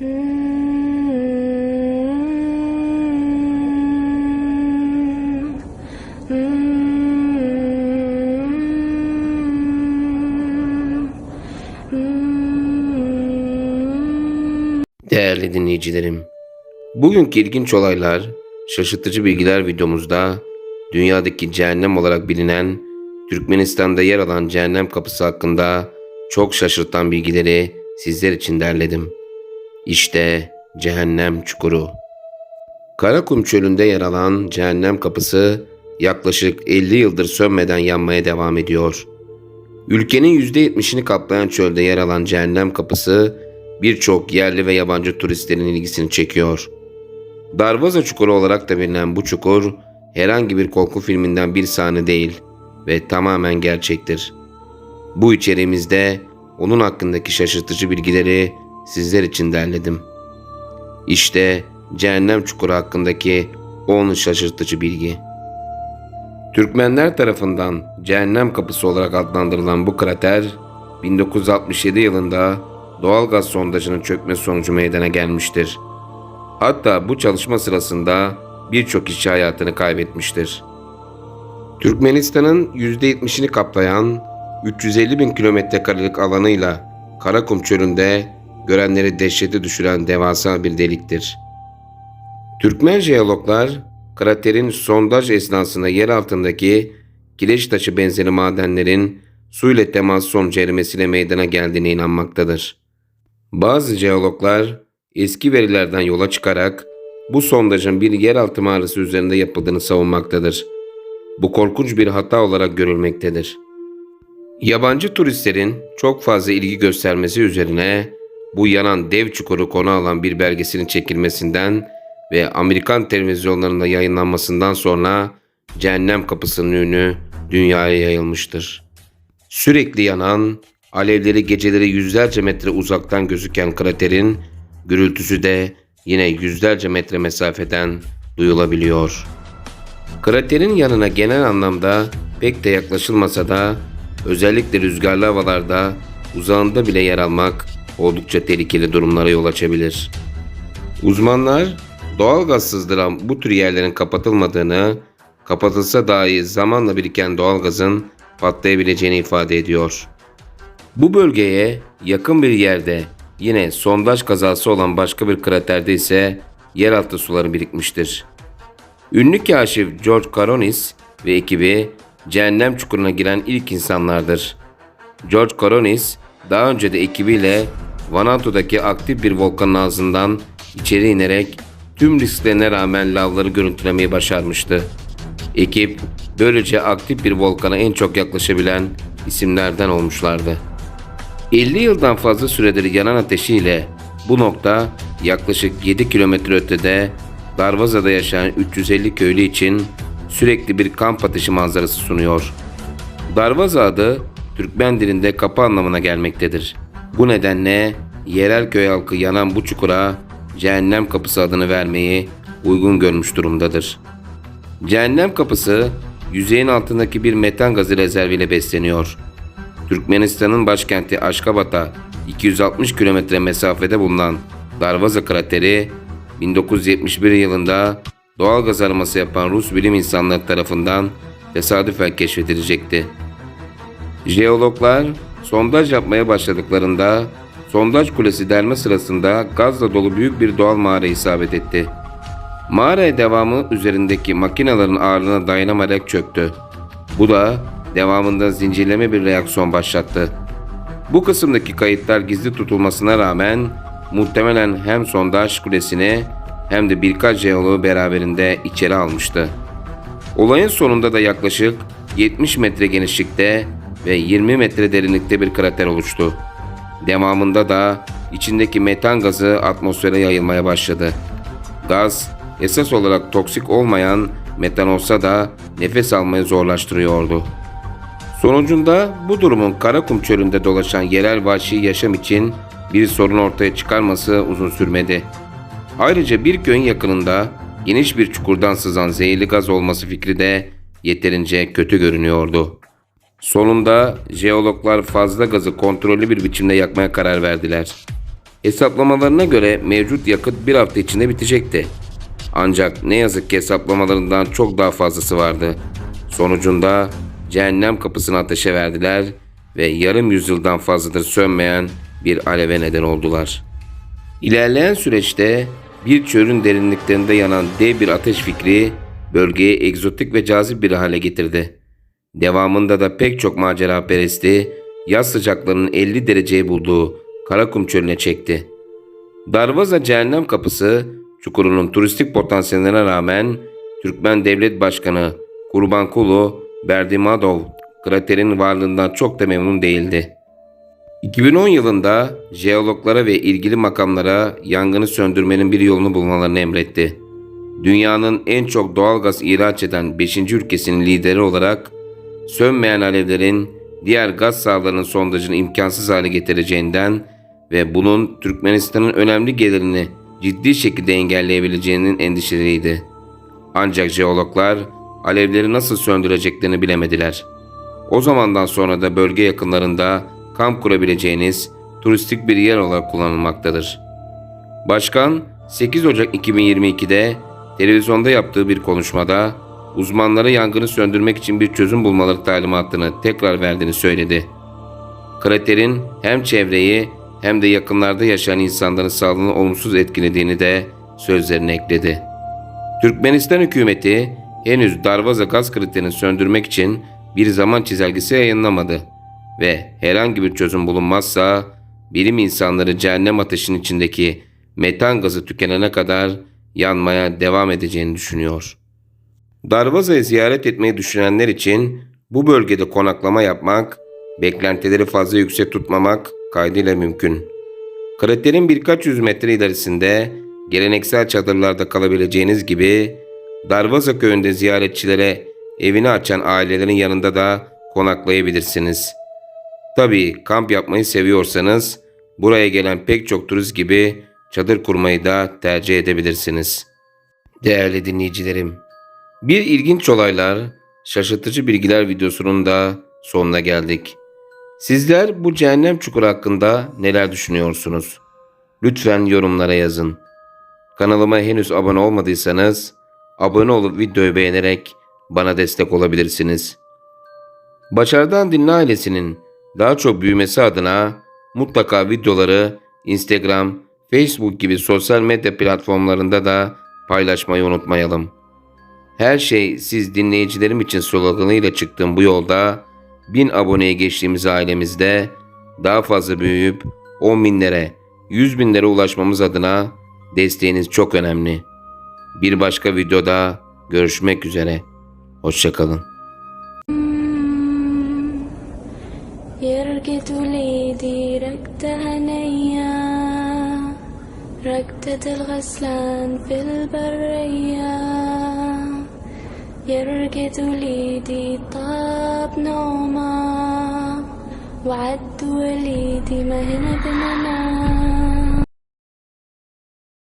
Değerli dinleyicilerim, bugünkü ilginç olaylar, şaşırtıcı bilgiler videomuzda dünyadaki cehennem olarak bilinen Türkmenistan'da yer alan cehennem kapısı hakkında çok şaşırtan bilgileri sizler için derledim. İşte cehennem çukuru. Karakum çölünde yer alan cehennem kapısı yaklaşık 50 yıldır sönmeden yanmaya devam ediyor. Ülkenin %70'ini kaplayan çölde yer alan cehennem kapısı birçok yerli ve yabancı turistlerin ilgisini çekiyor. Darvaza çukuru olarak da bilinen bu çukur herhangi bir korku filminden bir sahne değil ve tamamen gerçektir. Bu içeriğimizde onun hakkındaki şaşırtıcı bilgileri sizler için derledim. İşte Cehennem Çukuru hakkındaki 10 şaşırtıcı bilgi. Türkmenler tarafından Cehennem Kapısı olarak adlandırılan bu krater 1967 yılında doğal gaz sondajının çökmesi sonucu meydana gelmiştir. Hatta bu çalışma sırasında birçok kişi hayatını kaybetmiştir. Türkmenistan'ın %70'ini kaplayan 350 bin kilometre karelik alanıyla Karakum çölünde görenleri dehşete düşüren devasa bir deliktir. Türkmen jeologlar kraterin sondaj esnasında yer altındaki kireç taşı benzeri madenlerin su ile temas sonucu erimesiyle meydana geldiğine inanmaktadır. Bazı jeologlar eski verilerden yola çıkarak bu sondajın bir yeraltı mağarası üzerinde yapıldığını savunmaktadır. Bu korkunç bir hata olarak görülmektedir. Yabancı turistlerin çok fazla ilgi göstermesi üzerine bu yanan dev çukuru konu alan bir belgeselin çekilmesinden ve Amerikan televizyonlarında yayınlanmasından sonra Cehennem Kapısı'nın ünü dünyaya yayılmıştır. Sürekli yanan, alevleri geceleri yüzlerce metre uzaktan gözüken kraterin gürültüsü de yine yüzlerce metre mesafeden duyulabiliyor. Kraterin yanına genel anlamda pek de yaklaşılmasa da özellikle rüzgarlı havalarda uzağında bile yer almak oldukça tehlikeli durumlara yol açabilir. Uzmanlar doğal gaz sızdıran bu tür yerlerin kapatılmadığını, kapatılsa dahi zamanla biriken doğal gazın patlayabileceğini ifade ediyor. Bu bölgeye yakın bir yerde yine sondaj kazası olan başka bir kraterde ise yeraltı suları birikmiştir. Ünlü kaşif George Caronis ve ekibi cehennem çukuruna giren ilk insanlardır. George Caronis daha önce de ekibiyle Vanuatu'daki aktif bir volkanın ağzından içeri inerek tüm risklerine rağmen lavları görüntülemeyi başarmıştı. Ekip böylece aktif bir volkana en çok yaklaşabilen isimlerden olmuşlardı. 50 yıldan fazla süredir yanan ateşiyle bu nokta yaklaşık 7 kilometre ötede Darvaza'da yaşayan 350 köylü için sürekli bir kamp ateşi manzarası sunuyor. Darvaza adı Türkmen dilinde kapı anlamına gelmektedir. Bu nedenle yerel köy halkı yanan bu çukura Cehennem Kapısı adını vermeyi uygun görmüş durumdadır. Cehennem Kapısı yüzeyin altındaki bir metan gazı rezerviyle besleniyor. Türkmenistan'ın başkenti Aşkabat'a 260 kilometre mesafede bulunan Darvaza krateri 1971 yılında doğal gaz araması yapan Rus bilim insanları tarafından tesadüfen keşfedilecekti. Jeologlar sondaj yapmaya başladıklarında sondaj kulesi delme sırasında gazla dolu büyük bir doğal mağara isabet etti. Mağaraya devamı üzerindeki makinelerin ağırlığına dayanamayarak çöktü. Bu da devamında zincirleme bir reaksiyon başlattı. Bu kısımdaki kayıtlar gizli tutulmasına rağmen muhtemelen hem sondaj kulesini hem de birkaç jeoloğu beraberinde içeri almıştı. Olayın sonunda da yaklaşık 70 metre genişlikte ve 20 metre derinlikte bir krater oluştu. Devamında da içindeki metan gazı atmosfere yayılmaya başladı. Gaz esas olarak toksik olmayan metan olsa da nefes almayı zorlaştırıyordu. Sonucunda bu durumun Karakum çölünde dolaşan yerel vahşi yaşam için bir sorun ortaya çıkarması uzun sürmedi. Ayrıca bir köyün yakınında geniş bir çukurdan sızan zehirli gaz olması fikri de yeterince kötü görünüyordu. Sonunda jeologlar fazla gazı kontrollü bir biçimde yakmaya karar verdiler. Hesaplamalarına göre mevcut yakıt bir hafta içinde bitecekti. Ancak ne yazık ki hesaplamalarından çok daha fazlası vardı. Sonucunda cehennem kapısını ateşe verdiler ve yarım yüzyıldan fazladır sönmeyen bir aleve neden oldular. İlerleyen süreçte bir çölün derinliklerinde yanan dev bir ateş fikri bölgeyi egzotik ve cazip bir hale getirdi. Devamında da pek çok macera peresti yaz sıcaklarının 50 dereceyi bulduğu Karakum çölüne çekti. Darvaza Cehennem Kapısı çukurunun turistik potansiyeline rağmen Türkmen Devlet Başkanı Kurbankulu Berdimadov kraterin varlığından çok da memnun değildi. 2010 yılında jeologlara ve ilgili makamlara yangını söndürmenin bir yolunu bulmalarını emretti. Dünyanın en çok doğal gaz ihraç eden 5. ülkesinin lideri olarak sönmeyen alevlerin diğer gaz sahalarının sondajını imkansız hale getireceğinden ve bunun Türkmenistan'ın önemli gelirini ciddi şekilde engelleyebileceğinin endişeliydi. Ancak jeologlar alevleri nasıl söndüreceklerini bilemediler. O zamandan sonra da bölge yakınlarında kamp kurabileceğiniz turistik bir yer olarak kullanılmaktadır. Başkan 8 Ocak 2022'de televizyonda yaptığı bir konuşmada uzmanlara yangını söndürmek için bir çözüm bulmaları talimatını tekrar verdiğini söyledi. Kraterin hem çevreyi hem de yakınlarda yaşayan insanların sağlığını olumsuz etkilediğini de sözlerine ekledi. Türkmenistan hükümeti henüz Darvaza gaz kriterini söndürmek için bir zaman çizelgesi yayınlamadı ve herhangi bir çözüm bulunmazsa bilim insanları cehennem ateşinin içindeki metan gazı tükenene kadar yanmaya devam edeceğini düşünüyor. Darvaza'yı ziyaret etmeyi düşünenler için bu bölgede konaklama yapmak, beklentileri fazla yüksek tutmamak kaydıyla mümkün. Kraterin birkaç yüz metre ilerisinde geleneksel çadırlarda kalabileceğiniz gibi Darvaza köyünde ziyaretçilere evini açan ailelerin yanında da konaklayabilirsiniz. Tabii kamp yapmayı seviyorsanız buraya gelen pek çok turist gibi çadır kurmayı da tercih edebilirsiniz. Değerli dinleyicilerim, bir ilginç olaylar, şaşırtıcı bilgiler videosunun da sonuna geldik. Sizler bu cehennem çukuru hakkında neler düşünüyorsunuz? Lütfen yorumlara yazın. Kanalıma henüz abone olmadıysanız abone olup videoyu beğenerek bana destek olabilirsiniz. Başarıdan Dinle ailesinin daha çok büyümesi adına mutlaka videoları Instagram, Facebook gibi sosyal medya platformlarında da paylaşmayı unutmayalım. Her şey siz dinleyicilerim için sloganıyla çıktığım bu yolda 1000 aboneye geçtiğimiz ailemizde daha fazla büyüyüp 10 binlere, 100 binlere ulaşmamız adına desteğiniz çok önemli. Bir başka videoda görüşmek üzere. Hoşçakalın. يرقد وليدي ركدة هنية ركدة الغسلان في البرية يرقد وليدي طاب نومه وعد وليدي ما هنا بننام